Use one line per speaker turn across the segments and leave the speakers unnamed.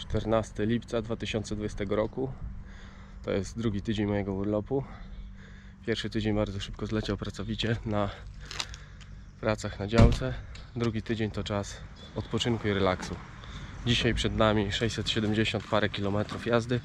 14 lipca 2020 roku. To jest drugi tydzień mojego urlopu. Pierwszy tydzień bardzo szybko zleciał pracowicie na pracach na działce. Drugi tydzień to czas odpoczynku i relaksu. Dzisiaj przed nami 670 parę kilometrów jazdy.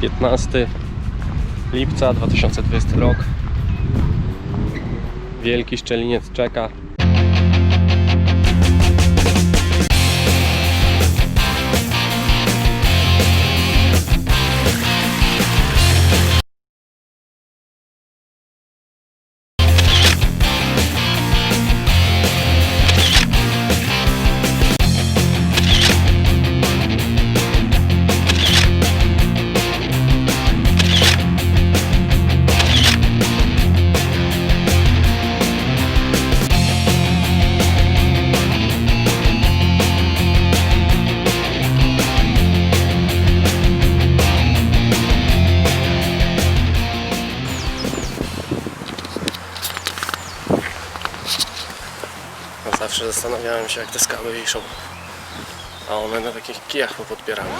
Piętnasty lipca 2020 rok. Wielki szczeliniec czeka. Zawsze zastanawiałem się jak te skały wiszą. A one na takich kijach podpierały.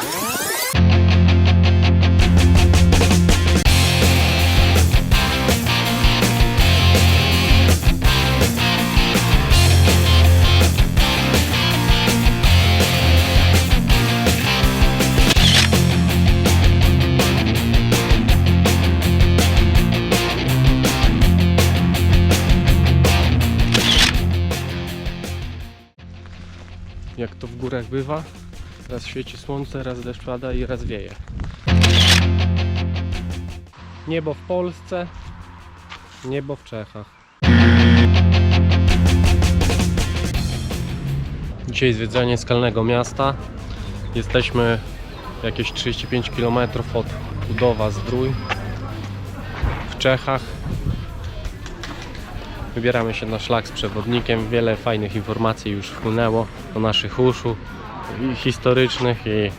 To w górach bywa, raz świeci słońce, raz deszcz pada i raz wieje. Niebo w Polsce, niebo w Czechach. Dzisiaj zwiedzanie skalnego miasta. Jesteśmy jakieś 35 km od Budowa Zdrój w Czechach. Wybieramy się na szlak z przewodnikiem. Wiele fajnych informacji już wpłynęło do naszych uszu i historycznych i e,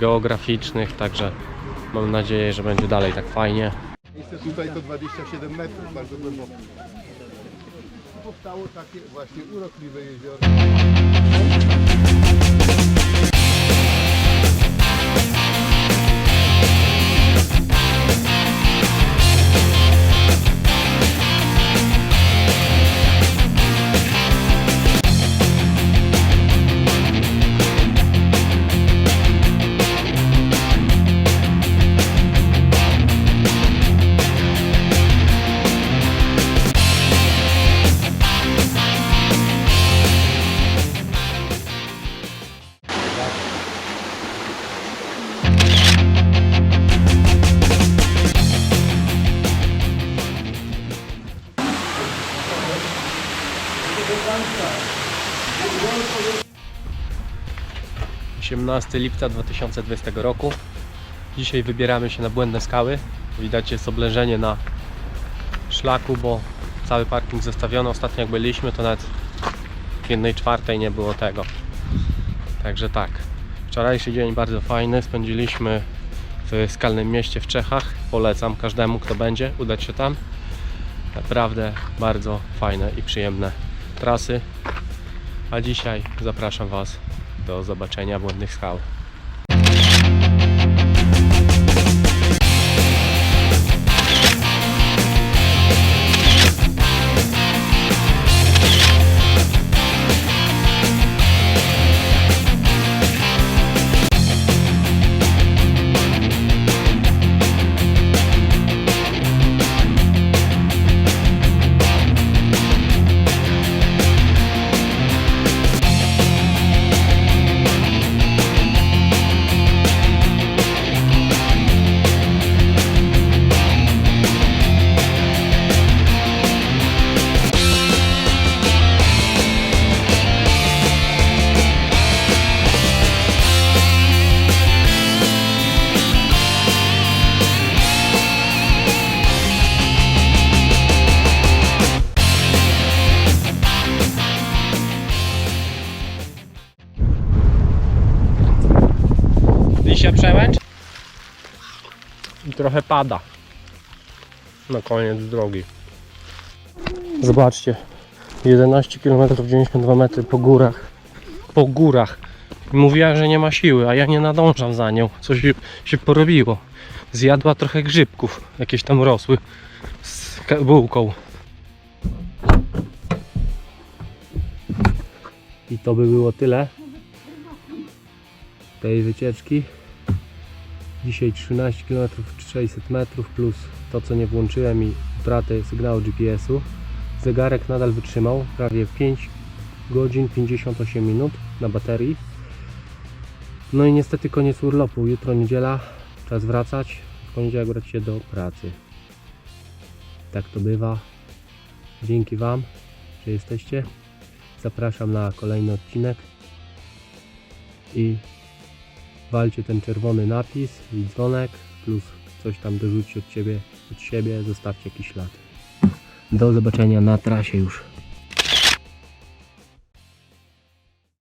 geograficznych, także mam nadzieję, że będzie dalej tak fajnie.
Tutaj to 27 metrów, bardzo głęboko. Powstało takie właśnie urokliwe jezioro.
18 lipca 2020 roku. Dzisiaj wybieramy się na błędne skały. Widać jest oblężenie na szlaku, bo cały parking zostawiono. Ostatnio jak byliśmy, to nawet w jednej czwartej nie było tego. Także tak. Wczorajszy dzień bardzo fajny. Spędziliśmy w skalnym mieście w Czechach. Polecam każdemu, kto będzie, udać się tam. Naprawdę bardzo fajne i przyjemne trasy. A dzisiaj zapraszam Was do zobaczenia błędnych skał. Trochę pada. Na koniec drogi. Zobaczcie. 11 km 92 metry po górach. Po górach. Mówiła, że nie ma siły, a ja nie nadążam za nią. Coś się, się porobiło. Zjadła trochę grzybków. Jakieś tam rosły. Z bułką. I to by było tyle tej wycieczki. Dzisiaj 13 km 600 metrów plus to co nie włączyłem i utratę sygnału GPS-u. Zegarek nadal wytrzymał prawie 5 godzin 58 minut na baterii. No i niestety koniec urlopu. Jutro niedziela, czas wracać. W poniedziałek brać się do pracy. Tak to bywa. Dzięki Wam, że jesteście. Zapraszam na kolejny odcinek i walcie ten czerwony napis i dzwonek plus coś tam dorzućcie od ciebie, od siebie, zostawcie jakiś ślad. Do zobaczenia na trasie już.